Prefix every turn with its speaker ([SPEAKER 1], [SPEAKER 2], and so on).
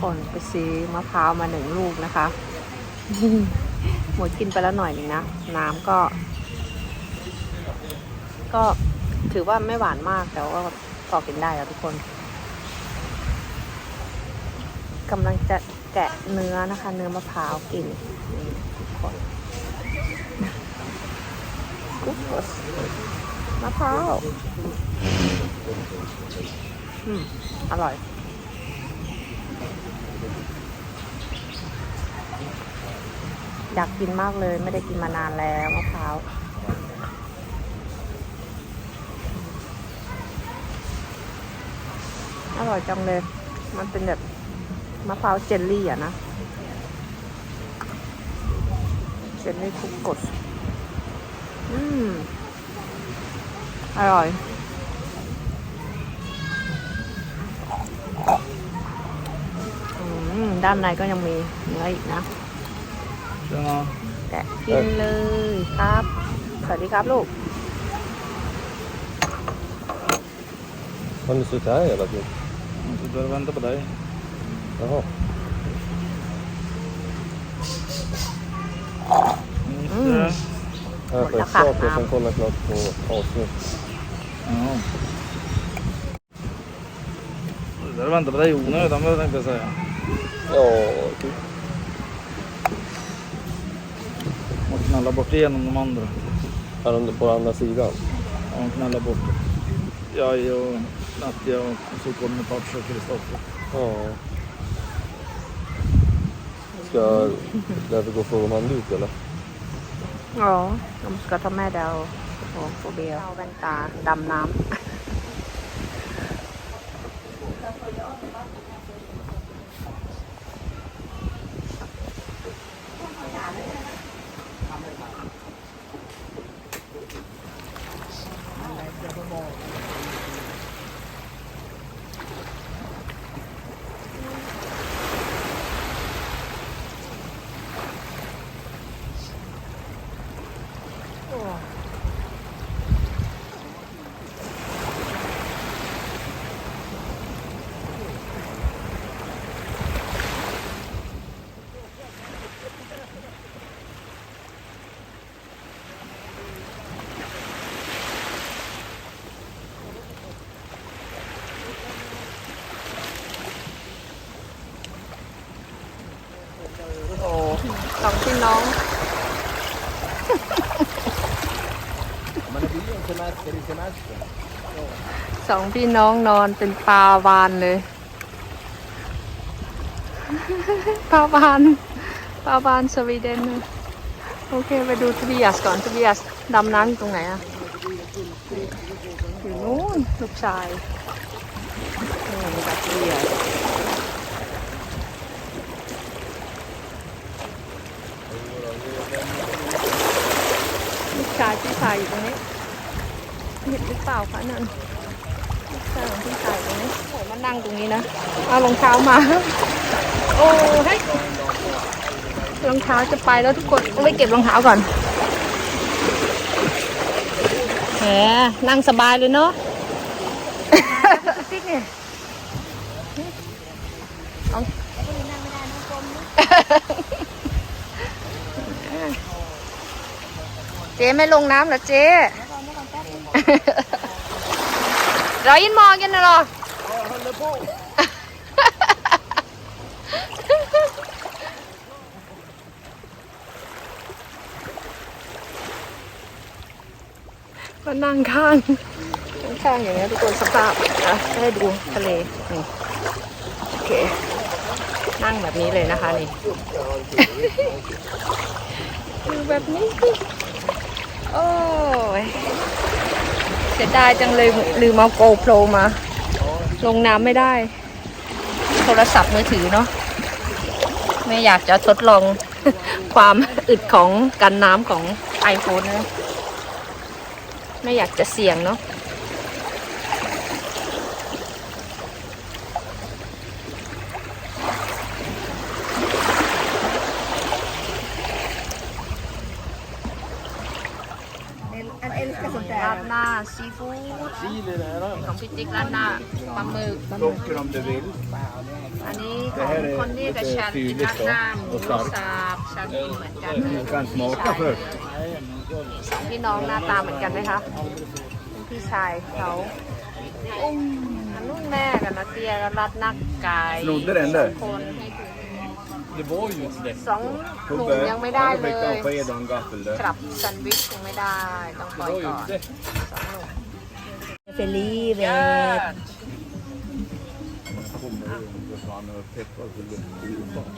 [SPEAKER 1] คนไปซื้อมะพร้าวมาหนึ่งลูกนะคะ หมดกินไปแล้วหน่อยหนึ่งนะ น้ำก็ ก็ถือว่าไม่หวานมากแต่ว่าพอกินได้แล้วทุกคนกำลังจะแกะเนื้อนะคะ เนื้อมะพร้าวกินนี่ทุกคนกุ๊บมะพร้าว อืม อร่อย อยากกินมากเลย ไม่ได้กินมานานแล้วมะพร้าวอร่อยจังเลย มันเป็นแบบมะพร้าวเจลลี่อะนะ เจลลี่คุกกด อืม อร่อยอืมด้านในก็ยังมีเนื้ออีกนะ แกะกินเลยครับ สวัสดีครับลูก
[SPEAKER 2] Har ni suttit här hela tiden?
[SPEAKER 3] Jag sitter och väntar på dig.
[SPEAKER 2] Jaha.
[SPEAKER 3] Mm.
[SPEAKER 1] Mm.
[SPEAKER 2] Jag
[SPEAKER 1] Hålla
[SPEAKER 2] äter klart och
[SPEAKER 1] stjärnan.
[SPEAKER 2] sen kollar klart på avsnitt.
[SPEAKER 3] Ja. Jag sitter och väntar på dig i onödan, vad tänkte jag säga.
[SPEAKER 2] Ja, typ.
[SPEAKER 3] Knallar bort igenom de andra.
[SPEAKER 2] Här under på andra sidan.
[SPEAKER 3] Ja, man knallar bort jag och Natja och så kommer Patrik och Kristoffer.
[SPEAKER 2] Ja. Ska Levi gå och fråga om handduk eller?
[SPEAKER 1] อ๋อน้ำสกัดทำแม่ดาวโอ้โฟเบียเอาแว่นตาดำน้ำ โอ้ สองพี่น้อง สองพี่น้องนอนเป็นปลาวานเลย ปลาวานปลาวานสวีเดนเลยโอเคไปดูทบียัสก่อนทบียัสดำน้ำอยู่ตรงไหนอะอยู่นู้นลูกชายนี่บัตเบียส ลูกชายพี่ชายอยู่ตรงนี้ เห็นหรือเปล่าคะนั่นลูกชายของพี่ชายตรงนี้โอ้มานั่งตรงนี้นะ เอารองเท้ามา โอ้เฮ้ยรองเท้าจะไปแล้วทุกคนต้องไปเก็บรองเท้าก่อนแหมนั่งสบายเลยเนาะติ๊กเนี่ยเอา เจ๊ไม่ลงน้ำเหรอเจ๊ Dra in magen nu då. Vad ก็นั่งข้างข้างอย่างเงี้ยทุกคนสภาพนะให้ดูทะเลนี่โอเค นั่งแบบนี้เลยนะคะนี่ อยู่แบบนี้ โอ้ยเสียดายจังเลยลืมเอาโกโปรมา ลงน้ำไม่ได้ โทรศัพท์มือถือเนาะไม่อยากจะทดลองความอึดของกันน้ำของ iPhone นะไม่อยากจะเสี่ยงเนาะ ราดหน้าซีฟู้ด
[SPEAKER 3] Sil i det här då.
[SPEAKER 1] ของพี่ติ๊กร้านหน้าปลาหมึก
[SPEAKER 3] Socker om du vill.
[SPEAKER 1] อันนี้ของคนนี้กับฉันกินราดหน้าหมูสับฉันกินเหมือนกันเลย
[SPEAKER 3] kan smaka först.
[SPEAKER 1] สองพี่น้องหน้าตาเหมือนกันไหมคะเป็นพี่ชายเขาอุ้มอันนู้นแม่กับนาเตียกับรัดนักไก่
[SPEAKER 3] Snodde den där?
[SPEAKER 1] คน
[SPEAKER 2] Det var ju inte det.
[SPEAKER 1] สองหนุ่มยังไม่ได้เลย
[SPEAKER 3] sked och en gaffel där.
[SPEAKER 1] กลับแซนด์วิชยังไม่ได้ต้องคอยก่อนสองหนุ่ม
[SPEAKER 4] เฟลลี่เวท
[SPEAKER 3] Kommer ju, vad fan, och peppar så luktar det ju fan.